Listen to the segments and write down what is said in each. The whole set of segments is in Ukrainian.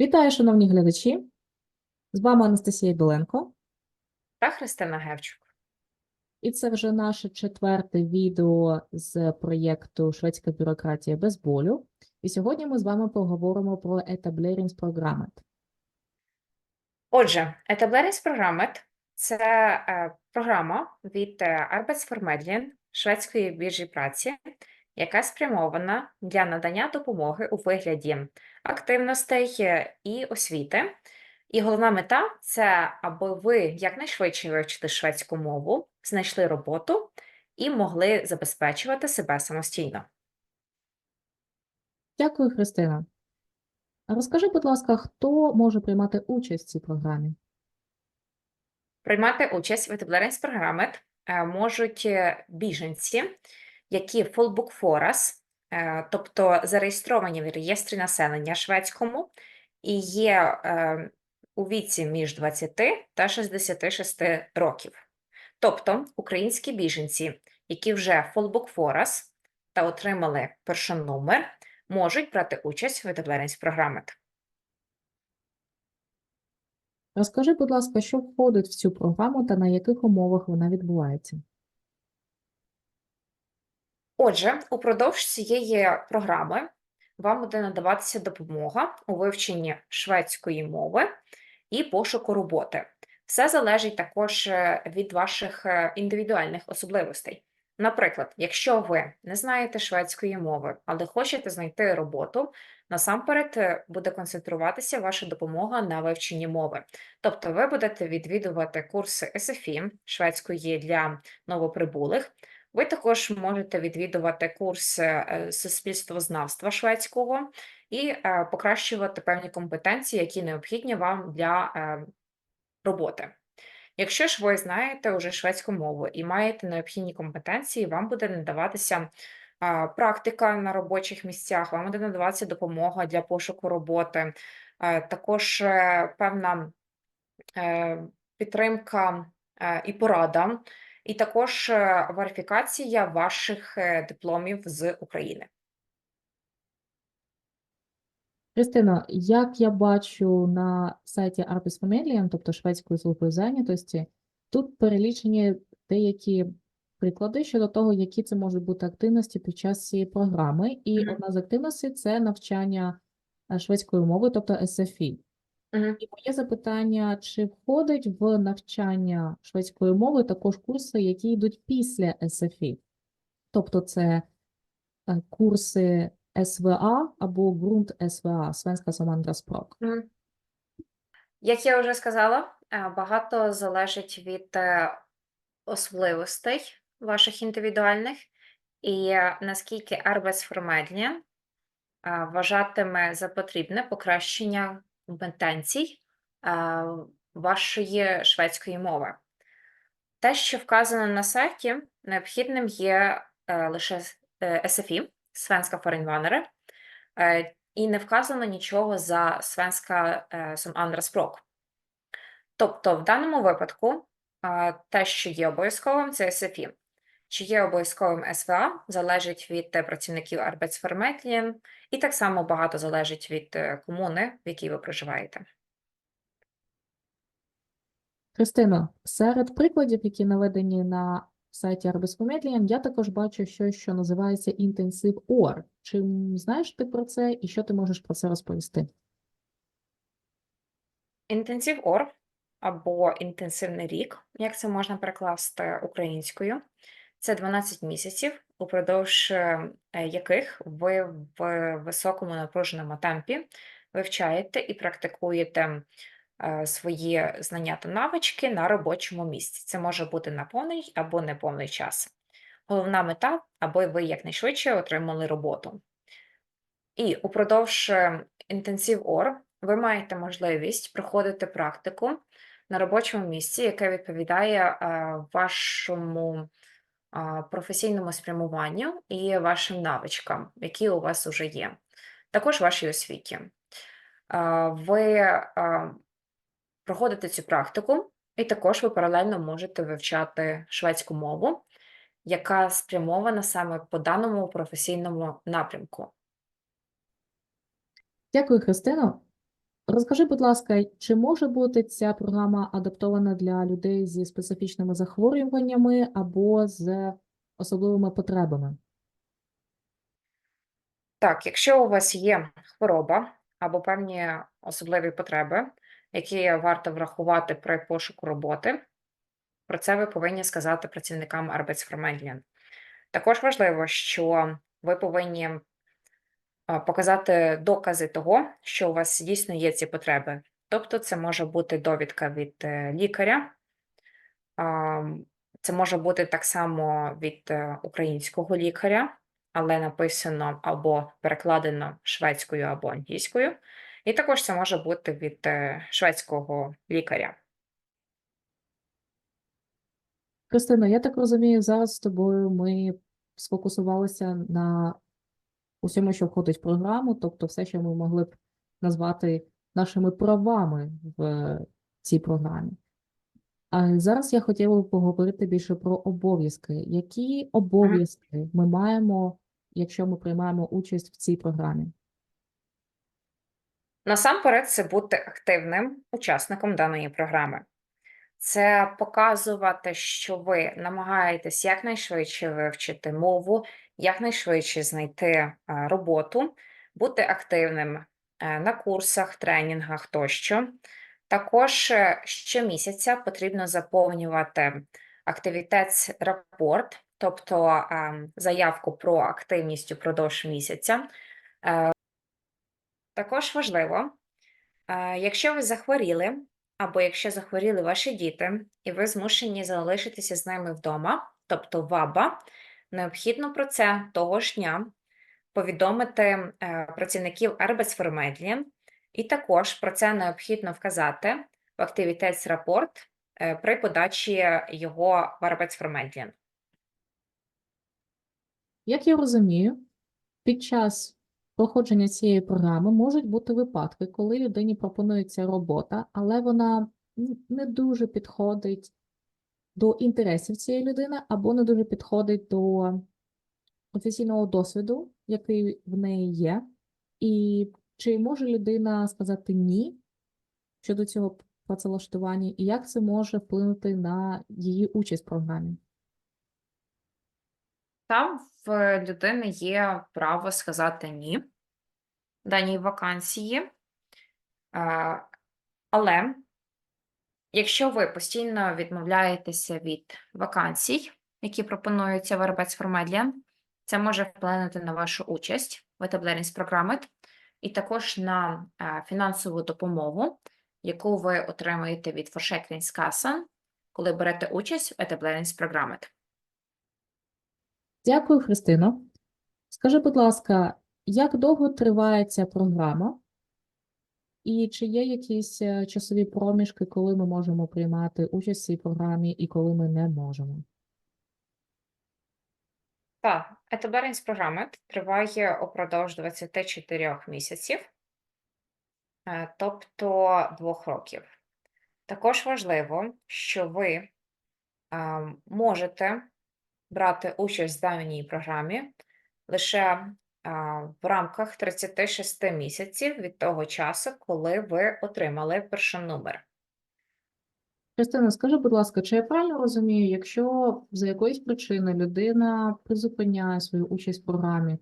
Вітаю, шановні глядачі! З вами Анастасія Біленко, та Христина Гевчук. і це вже наше четверте відео з проєкту Шведська бюрократія без болю. І сьогодні ми з вами поговоримо про етаблерінг-програмет. Отже, Etableringsprogrammet – це е, програма від е, Arbetsförmedlingen шведської біржі праці, яка спрямована для надання допомоги у вигляді активностей і освіти. І головна мета – це аби ви якнайшвидше вивчили шведську мову, знайшли роботу і могли забезпечувати себе самостійно. Дякую, Христина. Розкажи, будь ласка, хто може приймати участь в цій програмі? Приймати участь в Etableringsprogrammet е, можуть е, біженці, які full е, тобто зареєстровані в реєстрі населення шведському і є е, у віці між 20 та 66 років. Тобто українські біженці, які вже full та отримали першонумер, можуть брати участь в Etableringsprogrammet. Розкажи, будь ласка, що входить в цю програму та на яких умовах вона відбувається? Отже, упродовж цієї програми вам буде надаватися допомога у вивченні шведської мови і пошуку роботи. Все залежить також е, від ваших е, індивідуальних особливостей. Наприклад, якщо ви не знаєте шведської мови, але хочете знайти роботу, насамперед е, буде концентруватися ваша допомога на вивченні мови. Тобто ви будете відвідувати курси SFI шведської для новоприбулих. Ви також можете відвідувати курс е, суспільствознавства шведського і е, покращувати певні компетенції, які необхідні вам для роботи. Якщо ж ви знаєте уже шведську мову і маєте необхідні компетенції, вам буде надаватися практика на робочих місцях, вам буде надаватися допомога для пошуку роботи, також е, певна е, підтримка е, і порада, і також е, верифікація ваших е, дипломів з України. Христина, як я бачу на сайті Arbis Familien, тобто Шведської служби зайнятості, тут перелічені деякі приклади щодо того, які це можуть бути активності під час цієї програми. І Мгм. одна з активностей це навчання е, шведської мови, тобто SFI. Мгм. І моє запитання, чи входить в навчання шведської мови також курси, які йдуть після SFI? Тобто це е, курси СВА або ґрунт СВА, Svenska som andraspråk. Мгм. Як я вже сказала, е, багато залежить від е, особливостей ваших індивідуальних, і е, наскільки Arbetsförmedlingen е, вважатиме за потрібне покращення компетенцій вашої шведської мови. Те, що вказано на сайті, необхідним є е, лише SFI, invandrare, е, і не вказано нічого за som andraspråk. Тобто, в даному випадку те, що є обов'язковим, це SFI. Чи є обов'язковим СВА, залежить від е, працівників Arbetsförmedlingen, і так само багато залежить від е, комуни, в якій ви проживаєте. Христино, серед прикладів, які наведені на сайті Arbetsförmedlingen, я також бачу щось, що називається інтенсив OR. Чи знаєш ти про це і що ти можеш про це розповісти? Інтенсив ОР або інтенсивний рік, як це можна перекласти українською, це 12 місяців, упродовж е, яких ви в високому напруженому темпі вивчаєте і практикуєте е, свої знання та навички на робочому місці. Це може бути на повний або неповний час. Головна мета, аби ви якнайшвидше отримали роботу. І упродовж е, інтенсив ОР ви маєте можливість проходити практику на робочому місці, яке відповідає вашому професійному спрямуванню і вашим навичкам, які у вас вже є, також вашій освіті. Ви проходите цю практику, і також ви паралельно можете вивчати шведську мову, яка спрямована саме по даному професійному напрямку. Дякую, Христино. Розкажи, будь ласка, чи може бути ця програма адаптована для людей зі специфічними захворюваннями або з особливими потребами? Так, якщо у вас є хвороба або певні особливі потреби, які варто врахувати при пошуку роботи, про це ви повинні сказати працівникам Arbeidsformidlingen. Також важливо, що ви повинні показати докази того, що у вас дійсно є ці потреби. Тобто, це може бути довідка від е, лікаря, це може бути так само від е, українського лікаря, але написано або перекладено шведською або англійською. І також це може бути від е, шведського лікаря. Христина, я так розумію, зараз з тобою ми сфокусувалися на усьому, що входить в програму, тобто все, що ми могли б назвати нашими правами в цій програмі. А зараз я хотіла б поговорити більше про обов'язки. Які обов'язки ми маємо, якщо ми приймаємо участь в цій програмі? Насамперед, це бути активним учасником даної програми. Це показувати, що ви намагаєтесь якнайшвидше вивчити мову, якнайшвидше знайти е, роботу, бути активним е, на курсах, тренінгах тощо. Також е, щомісяця потрібно заповнювати активітет-рапорт, тобто е, заявку про активність упродовж місяця. Також важливо, якщо ви захворіли, або якщо захворіли ваші діти, і ви змушені залишитися з ними вдома, тобто ВАБА, необхідно про це того ж дня повідомити е, працівників Arbeidsformidlingen, і також про це необхідно вказати в активітетсрапорт е, при подачі його в Arbeidsformidlingen. Як я розумію, під час проходження цієї програми можуть бути випадки, коли людині пропонується робота, але вона не дуже підходить до інтересів цієї людини, або не дуже підходить до професійного досвіду, який в неї є. І чи може людина сказати ні щодо цього працевлаштування, і як це може вплинути на її участь в програмі? Там в людини є право сказати ні даній вакансії. Е, Але якщо ви постійно відмовляєтеся від вакансій, які пропонуються в Arbeidsformidlingen, це може вплинути на вашу участь в etableringsprogrammet і також на е, фінансову допомогу, яку ви отримаєте від Forsäkringskassan, коли берете участь в etableringsprogrammet. Дякую, Христино. Скажи, будь ласка, як довго триває ця програма? І чи є якісь е, часові проміжки, коли ми можемо приймати участь в цій програмі і коли ми не можемо? Так, Etableringsprogrammet триває упродовж 24 місяців, е, тобто двох років. Також важливо, що ви е, можете брати участь в даній програмі лише в рамках 36 місяців від того часу, коли ви отримали перший номер. Христина, скажи, будь ласка, чи я правильно розумію, якщо за якоїсь причини людина призупиняє свою участь в програмі,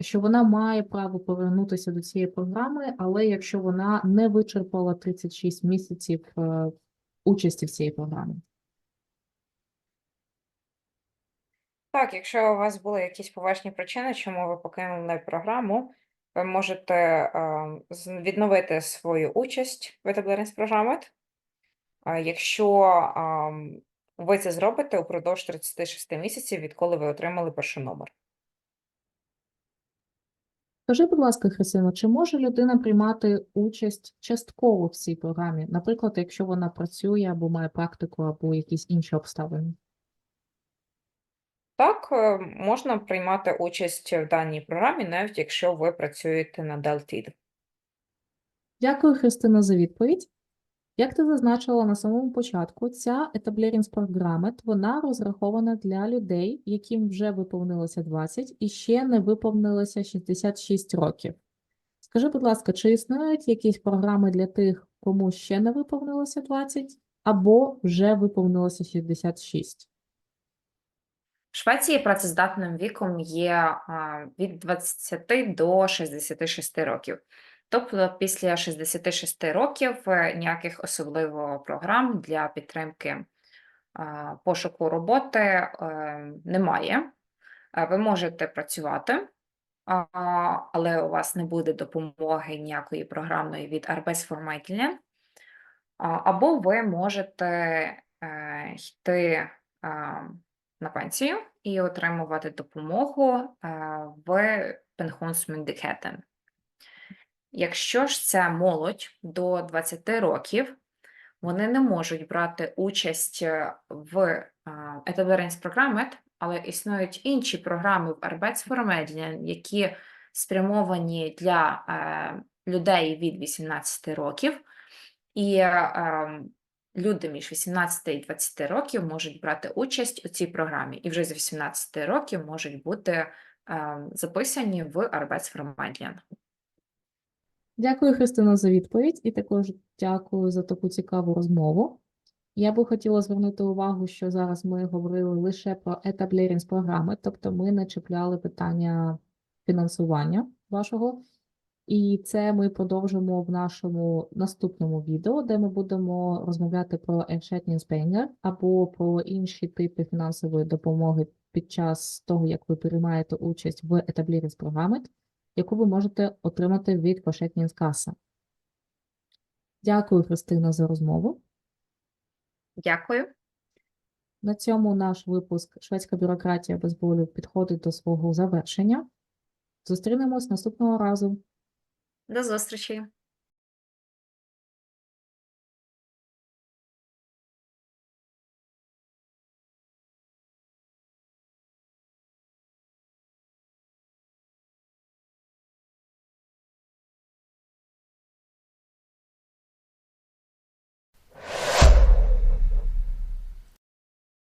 що вона має право повернутися до цієї програми, але якщо вона не вичерпала 36 місяців е, участі в цій програмі? Так, якщо у вас були якісь поважні причини, чому ви покинули програму, ви можете е, відновити свою участь в Etableringsprogrammet. Е, Якщо ам, ви це зробите упродовж 36 місяців, відколи ви отримали перший номер. Скажи, будь ласка, Христина, чи може людина приймати участь частково в цій програмі? Наприклад, якщо вона працює або має практику, або якісь інші обставини? Так, е, можна приймати участь в даній програмі, навіть якщо ви працюєте на Deltid. Дякую, Христина, за відповідь. Як ти зазначила на самому початку, ця Etableringsprogrammet, вона розрахована для людей, яким вже виповнилося 20 і ще не виповнилося 66 років. Скажи, будь ласка, чи існують якісь програми для тих, кому ще не виповнилося 20, або вже виповнилося 66? В Швеції працездатним віком є від 20 до 66 років. Тобто після 66 років е, ніяких особливо програм для підтримки пошуку роботи е, немає. Е, Ви можете працювати, але у вас не буде допомоги ніякої програмної від Arbeidsformidlingen. А, Або ви можете е, йти на пенсію і отримувати допомогу е, в Pensionsmyndigheten. Якщо ж це молодь до 20 років, вони не можуть брати участь е, в е, etableringsprogrammet, але існують інші програми в Arbeidsformidlingen, які спрямовані для е, людей від 18 років, і ем, люди між 18 і 20 років можуть брати участь у цій програмі, і вже з 18 років можуть бути ем, записані в Arbeidsformidlingen. Дякую, Христина, за відповідь, і також дякую за таку цікаву розмову. Я би хотіла звернути увагу, що зараз ми говорили лише про етаблерінг програми, тобто ми не чіпляли питання фінансування вашого. І це ми продовжимо в нашому наступному відео, де ми будемо розмовляти про Ersättningspengar або про інші типи фінансової допомоги під час того, як ви приймаєте участь в етаблерінг-програмі, яку ви можете отримати від Ersättningskassa. Дякую, Христина, за розмову. Дякую. На цьому наш випуск Шведська бюрократія без болю підходить до свого завершення. Зустрінемось наступного разу. До зустрічі!